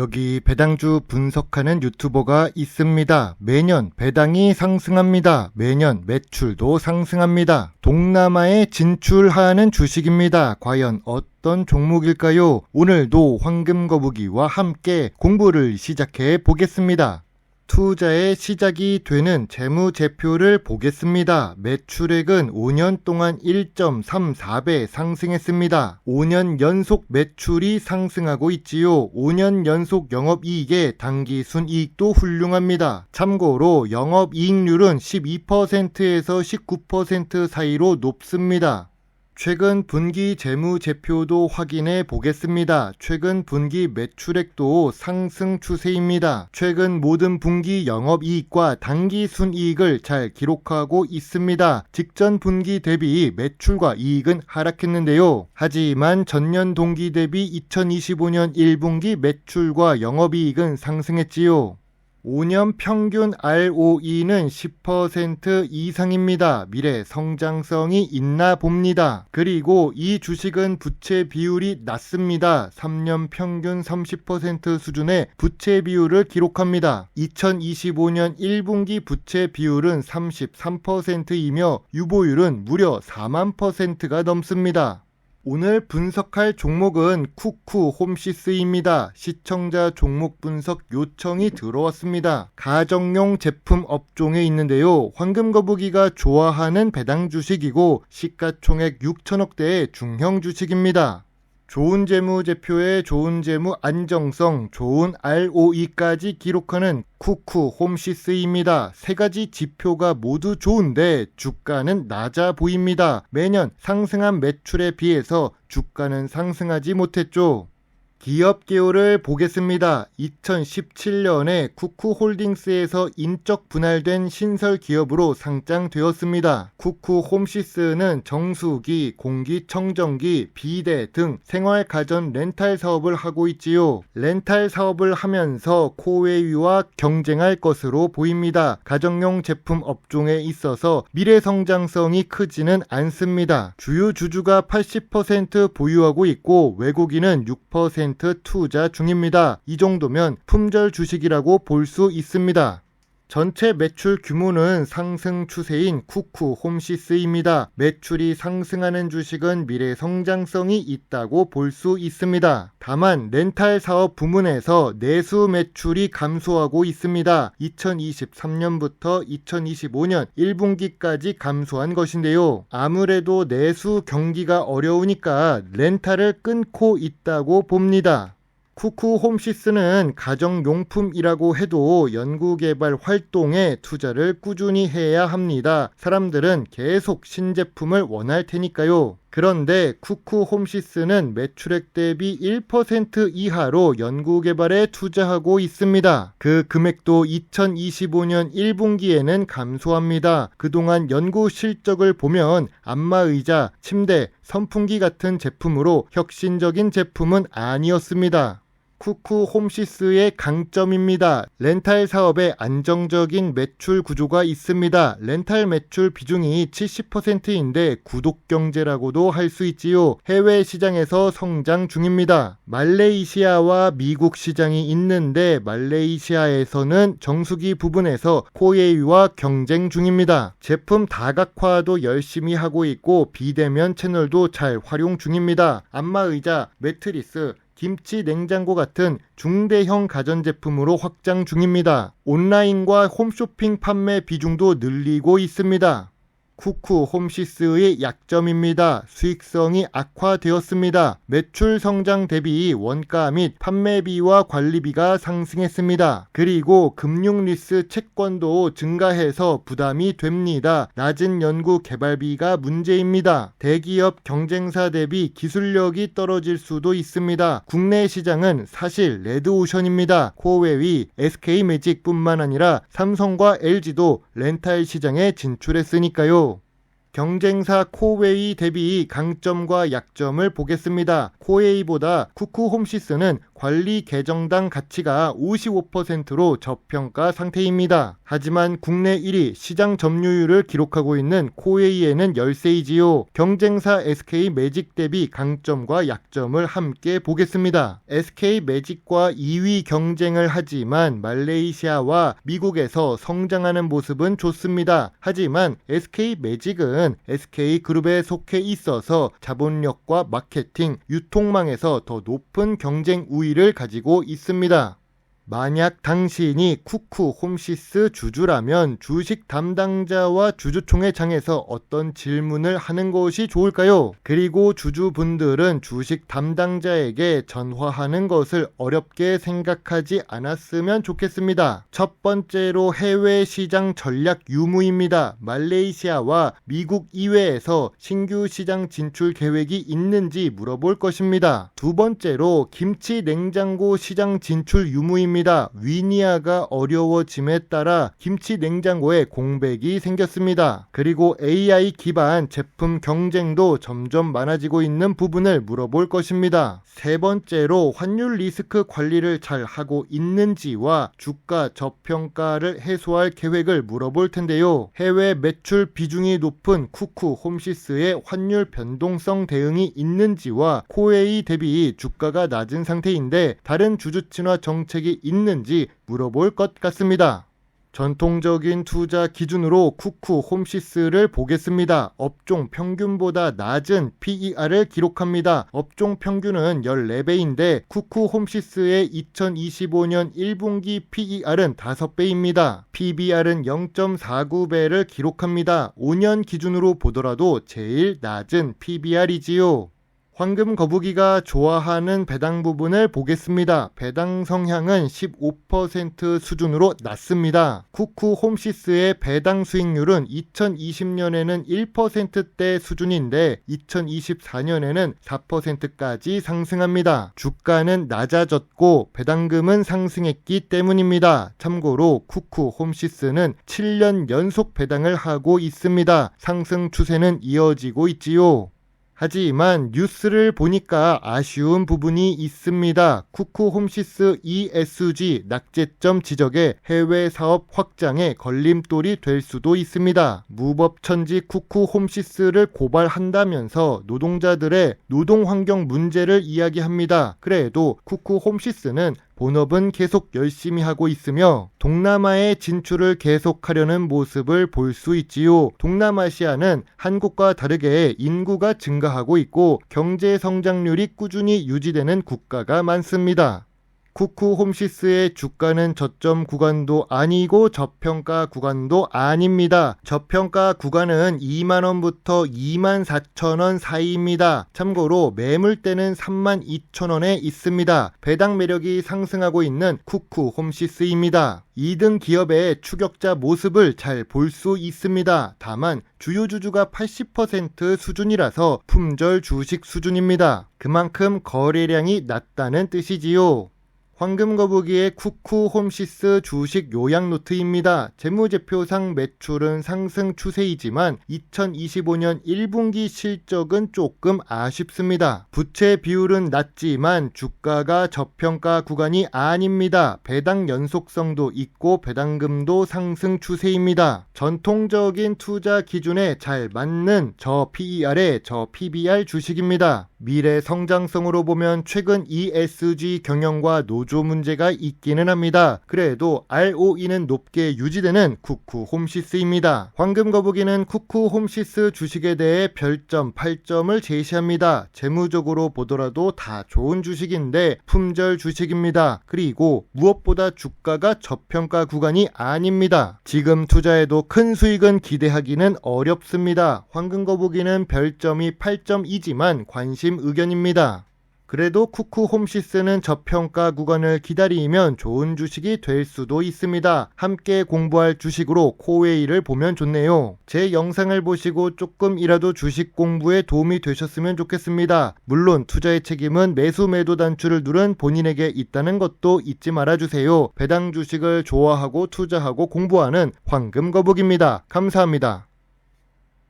여기 배당주 분석하는 유튜버가 있습니다. 매년 배당이 상승합니다. 매년 매출도 상승합니다. 동남아에 진출하는 주식입니다. 과연 어떤 종목일까요? 오늘도 황금거북이와 함께 공부를 시작해 보겠습니다. 투자의 시작이 되는 재무제표를 보겠습니다. 매출액은 5년 동안 1.34배 상승했습니다. 5년 연속 매출이 상승하고 있지요. 5년 연속 영업이익의 당기 순이익도 훌륭합니다. 참고로 영업이익률은 12%에서 19% 사이로 높습니다. 최근 분기 재무제표도 확인해 보겠습니다. 최근 분기 매출액도 상승 추세입니다. 최근 모든 분기 영업이익과 당기 순이익을 잘 기록하고 있습니다. 직전 분기 대비 매출과 이익은 하락했는데요. 하지만 전년 동기 대비 2025년 1분기 매출과 영업이익은 상승했지요. 5년 평균 ROE는 10% 이상입니다. 미래 성장성이 있나 봅니다. 그리고 이 주식은 부채 비율이 낮습니다. 3년 평균 30% 수준의 부채 비율을 기록합니다. 2025년 1분기 부채 비율은 33%이며 유보율은 무려 4만 퍼센트가 넘습니다. 오늘 분석할 종목은 쿠쿠 홈시스입니다. 시청자 종목 분석 요청이 들어왔습니다. 가정용 제품 업종에 있는데요. 황금거북이가 좋아하는 배당 주식이고 시가총액 6천억대의 중형 주식입니다. 좋은 재무제표에 좋은 재무 안정성, 좋은 ROE까지 기록하는 쿠쿠 홈시스입니다. 세 가지 지표가 모두 좋은데 주가는 낮아 보입니다. 매년 상승한 매출에 비해서 주가는 상승하지 못했죠. 기업 개요를 보겠습니다. 2017년에 쿠쿠홀딩스에서 인적 분할된 신설 기업으로 상장되었습니다. 쿠쿠 홈시스는 정수기, 공기청정기, 비대 등 생활 가전 렌탈 사업을 하고 있지요. 렌탈 사업을 하면서 코웨이와 경쟁할 것으로 보입니다. 가정용 제품 업종에 있어서 미래 성장성이 크지는 않습니다. 주요 주주가 80% 보유하고 있고 외국인은 6% 10% 투자 중입니다. 이 정도면 품절 주식이라고 볼 수 있습니다. 전체 매출 규모는 상승 추세인 쿠쿠 홈시스입니다. 매출이 상승하는 주식은 미래 성장성이 있다고 볼 수 있습니다. 다만 렌탈 사업 부문에서 내수 매출이 감소하고 있습니다. 2023년부터 2025년 1분기까지 감소한 것인데요. 아무래도 내수 경기가 어려우니까 렌탈을 끊고 있다고 봅니다. 쿠쿠 홈시스는 가정용품이라고 해도 연구개발 활동에 투자를 꾸준히 해야 합니다. 사람들은 계속 신제품을 원할 테니까요. 그런데 쿠쿠 홈시스는 매출액 대비 1% 이하로 연구개발에 투자하고 있습니다. 그 금액도 2025년 1분기에는 감소합니다. 그동안 연구 실적을 보면 안마의자, 침대, 선풍기 같은 제품으로 혁신적인 제품은 아니었습니다. 쿠쿠 홈시스의 강점입니다. 렌탈 사업에 안정적인 매출 구조가 있습니다. 렌탈 매출 비중이 70%인데 구독 경제라고도 할 수 있지요. 해외 시장에서 성장 중입니다. 말레이시아와 미국 시장이 있는데 말레이시아에서는 정수기 부분에서 코웨이와 경쟁 중입니다. 제품 다각화도 열심히 하고 있고 비대면 채널도 잘 활용 중입니다. 안마 의자, 매트리스, 김치 냉장고 같은 중대형 가전제품으로 확장 중입니다. 온라인과 홈쇼핑 판매 비중도 늘리고 있습니다. 쿠쿠 홈시스의 약점입니다. 수익성이 악화되었습니다. 매출 성장 대비 원가 및 판매비와 관리비가 상승했습니다. 그리고 금융 리스 채권도 증가해서 부담이 됩니다. 낮은 연구 개발비가 문제입니다. 대기업 경쟁사 대비 기술력이 떨어질 수도 있습니다. 국내 시장은 사실 레드오션입니다. 코웨이, SK매직뿐만 아니라 삼성과 LG도 렌탈 시장에 진출했으니까요. 경쟁사 코웨이 대비 강점과 약점을 보겠습니다. 코웨이보다 쿠쿠 홈시스는 관리 계정당 가치가 55%로 저평가 상태입니다. 하지만 국내 1위 시장 점유율을 기록하고 있는 코웨이에는 열세이지요. 경쟁사 SK 매직 대비 강점과 약점을 함께 보겠습니다. SK 매직과 2위 경쟁을 하지만 말레이시아와 미국에서 성장하는 모습은 좋습니다. 하지만 SK 매직은 SK 그룹에 속해 있어서 자본력과 마케팅, 유통망에서 더 높은 경쟁 우위 를 가지고 있습니다. 만약 당신이 쿠쿠 홈시스 주주라면 주식 담당자와 주주총회장에서 어떤 질문을 하는 것이 좋을까요? 그리고 주주분들은 주식 담당자에게 전화하는 것을 어렵게 생각하지 않았으면 좋겠습니다. 첫 번째로 해외 시장 전략 유무입니다. 말레이시아와 미국 이외에서 신규 시장 진출 계획이 있는지 물어볼 것입니다. 두 번째로 김치 냉장고 시장 진출 유무입니다. 있습니다. 위니아가 어려워짐에 따라 김치 냉장고에 공백이 생겼습니다. 그리고 AI 기반 제품 경쟁도 점점 많아지고 있는 부분을 물어볼 것입니다. 세 번째로 환율 리스크 관리를 잘 하고 있는지와 주가 저평가를 해소할 계획을 물어볼 텐데요. 해외 매출 비중이 높은 쿠쿠 홈시스의 환율 변동성 대응이 있는지와 코웨이 대비 주가가 낮은 상태인데 다른 주주 친화 정책이 있는지 물어볼 것 같습니다. 전통적인 투자 기준으로 쿠쿠 홈시스를 보겠습니다. 업종 평균보다 낮은 PER을 기록합니다. 업종 평균은 14배인데 쿠쿠 홈시스의 2025년 1분기 PER은 5배입니다. PBR은 0.49배를 기록합니다. 5년 기준으로 보더라도 제일 낮은 PBR이지요. 황금 거북이가 좋아하는 배당 부분을 보겠습니다. 배당 성향은 15% 수준으로 낮습니다. 쿠쿠 홈시스의 배당 수익률은 2020년에는 1%대 수준인데 2024년에는 4%까지 상승합니다. 주가는 낮아졌고 배당금은 상승했기 때문입니다. 참고로 쿠쿠 홈시스는 7년 연속 배당을 하고 있습니다. 상승 추세는 이어지고 있지요. 하지만 뉴스를 보니까 아쉬운 부분이 있습니다. 쿠쿠 홈시스 ESG 낙제점 지적에 해외 사업 확장에 걸림돌이 될 수도 있습니다. 무법천지 쿠쿠 홈시스를 고발한다면서 노동자들의 노동 환경 문제를 이야기합니다. 그래도 쿠쿠 홈시스는 본업은 계속 열심히 하고 있으며 동남아의 진출을 계속하려는 모습을 볼 수 있지요. 동남아시아는 한국과 다르게 인구가 증가하고 있고 경제 성장률이 꾸준히 유지되는 국가가 많습니다. 쿠쿠 홈시스의 주가는 저점 구간도 아니고 저평가 구간도 아닙니다. 저평가 구간은 2만원부터 2만 4천원 사이입니다. 참고로 매물대는 3만 2천원에 있습니다. 배당 매력이 상승하고 있는 쿠쿠 홈시스입니다. 2등 기업의 추격자 모습을 잘 볼 수 있습니다. 다만 주요 주주가 80% 수준이라서 품절 주식 수준입니다. 그만큼 거래량이 낮다는 뜻이지요. 황금거북이의 쿠쿠 홈시스 주식 요약 노트입니다. 재무제표상 매출은 상승 추세이지만 2025년 1분기 실적은 조금 아쉽습니다. 부채 비율은 낮지만 주가가 저평가 구간이 아닙니다. 배당 연속성도 있고 배당금도 상승 추세입니다. 전통적인 투자 기준에 잘 맞는 저 PER에 저 PBR 주식입니다. 미래 성장성으로 보면 최근 ESG 경영과 노조 문제가 있기는 합니다. 그래도 ROE는 높게 유지되는 쿠쿠 홈시스입니다. 황금 거북이는 쿠쿠 홈시스 주식에 대해 별점 8점을 제시합니다. 재무적으로 보더라도 다 좋은 주식인데 품절 주식입니다. 그리고 무엇보다 주가가 저평가 구간이 아닙니다. 지금 투자해도 큰 수익은 기대하기는 어렵습니다. 황금 거북이는 별점이 8점이지만 관심 중심 의견입니다. 그래도 쿠쿠 홈시스는 저평가 구간을 기다리면 좋은 주식이 될 수도 있습니다. 함께 공부할 주식으로 코웨이를 보면 좋네요. 제 영상을 보시고 조금이라도 주식 공부에 도움이 되셨으면 좋겠습니다. 물론 투자의 책임은 매수 매도 단추를 누른 본인에게 있다는 것도 잊지 말아주세요. 배당 주식을 좋아하고 투자하고 공부하는 황금 거북입니다. 감사합니다.